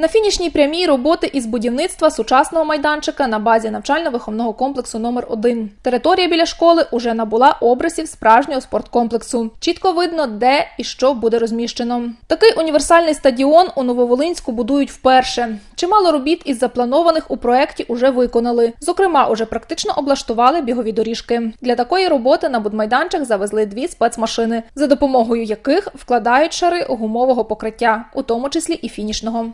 На фінішній прямій роботи із будівництва сучасного майданчика на базі навчально-виховного комплексу номер 1 Територія біля школи уже набула обрисів справжнього спорткомплексу. Чітко видно, де і що буде розміщено. Такий універсальний стадіон у Нововолинську будують вперше. Чимало робіт із запланованих у проєкті уже виконали. Зокрема, уже практично облаштували бігові доріжки. Для такої роботи на будмайданчик завезли дві спецмашини, за допомогою яких вкладають шари гумового покриття, у тому числі і фінішного.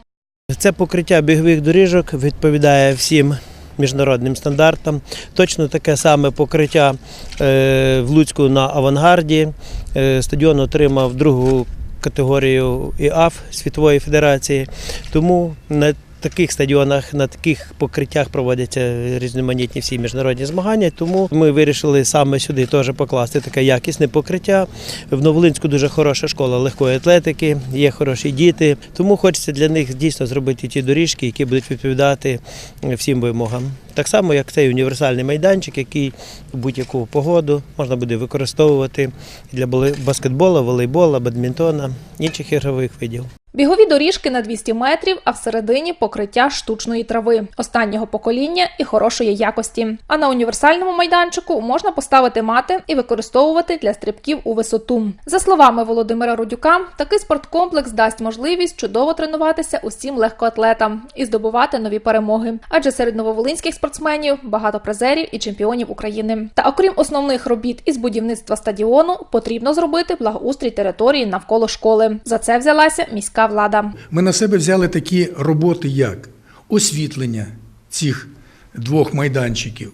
Це покриття бігових доріжок відповідає всім міжнародним стандартам. Точно таке саме покриття е, в Луцьку на авангарді. Е, Стадіон отримав другу категорію ІАФ Світової Федерації. Тому на таких стадіонах, на таких покриттях проводяться різноманітні всі міжнародні змагання. Тому ми вирішили саме сюди теж покласти таке якісне покриття. В Новолинську дуже хороша школа легкої атлетики, є хороші діти. Тому хочеться для них дійсно зробити ті доріжки, які будуть відповідати всім вимогам. Так само, як цей універсальний майданчик, який в будь-яку погоду можна буде використовувати для баскетболу, волейбола, бадмінтона, інших ігрових видів. Бігові доріжки на 200 метрів, а всередині покриття штучної трави останнього покоління і хорошої якості. А на універсальному майданчику можна поставити мати і використовувати для стрибків у висоту. За словами Володимира Рудюка, такий спорткомплекс дасть можливість чудово тренуватися усім легкоатлетам і здобувати нові перемоги. Адже серед нововолинських спортсменів багато призерів і чемпіонів України. Та окрім основних робіт із будівництва стадіону, потрібно зробити благоустрій території навколо школи. За це взялася міська влада. Ми на себе взяли такі роботи, як освітлення цих двох майданчиків.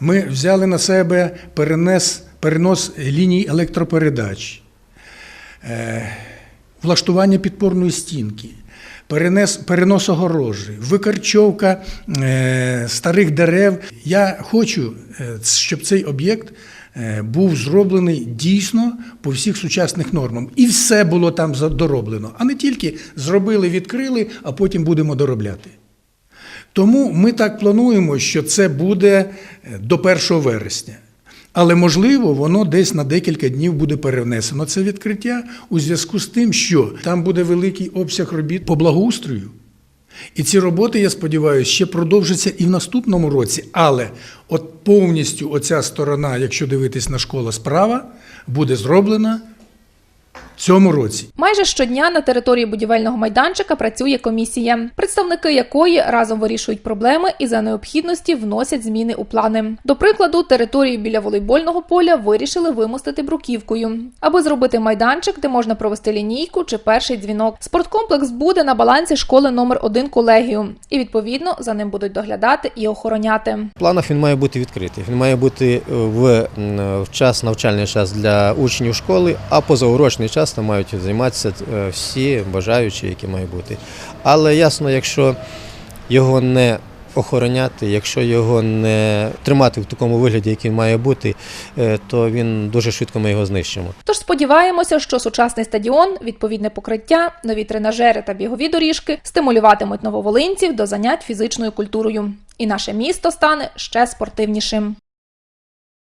Ми взяли на себе перенес, перенос ліній електропередач, е, влаштування підпорної стінки, перенес, перенос огорожі, викарчовка е, старих дерев. Я хочу, е, щоб цей об'єкт був зроблений дійсно по всіх сучасних нормам. І все було там дороблено, а не тільки зробили, відкрили, а потім будемо доробляти. Тому ми так плануємо, що це буде е, до 1 вересня. Але можливо, воно десь на декілька днів буде перенесено це відкриття у зв'язку з тим, що там буде великий обсяг робіт по благоустрою. І ці роботи, я сподіваюся, ще продовжаться і в наступному році. Але от повністю оця сторона, якщо дивитись на школа справа, буде зроблена цьому році. Майже щодня на території будівельного майданчика працює комісія, представники якої разом вирішують проблеми і за необхідності вносять зміни у плани. До прикладу, територію біля волейбольного поля вирішили вимостити бруківкою, аби зробити майданчик, де можна провести лінійку чи перший дзвінок. Спорткомплекс буде на балансі школи номер 1 колегіум, і відповідно за ним будуть доглядати і охороняти. В планах він має бути відкритий. Він має бути в, в час навчальний час для учнів школи, а позаурочний час там мають займатися е, всі бажаючі, які мають бути. Але ясно, якщо його не охороняти, якщо його не тримати в такому вигляді, який має бути, е, то він дуже швидко ми його знищимо. Тож сподіваємося, що сучасний стадіон, відповідне покриття, нові тренажери та бігові доріжки стимулюватимуть нововолинців до занять фізичною культурою, і наше місто стане ще спортивнішим.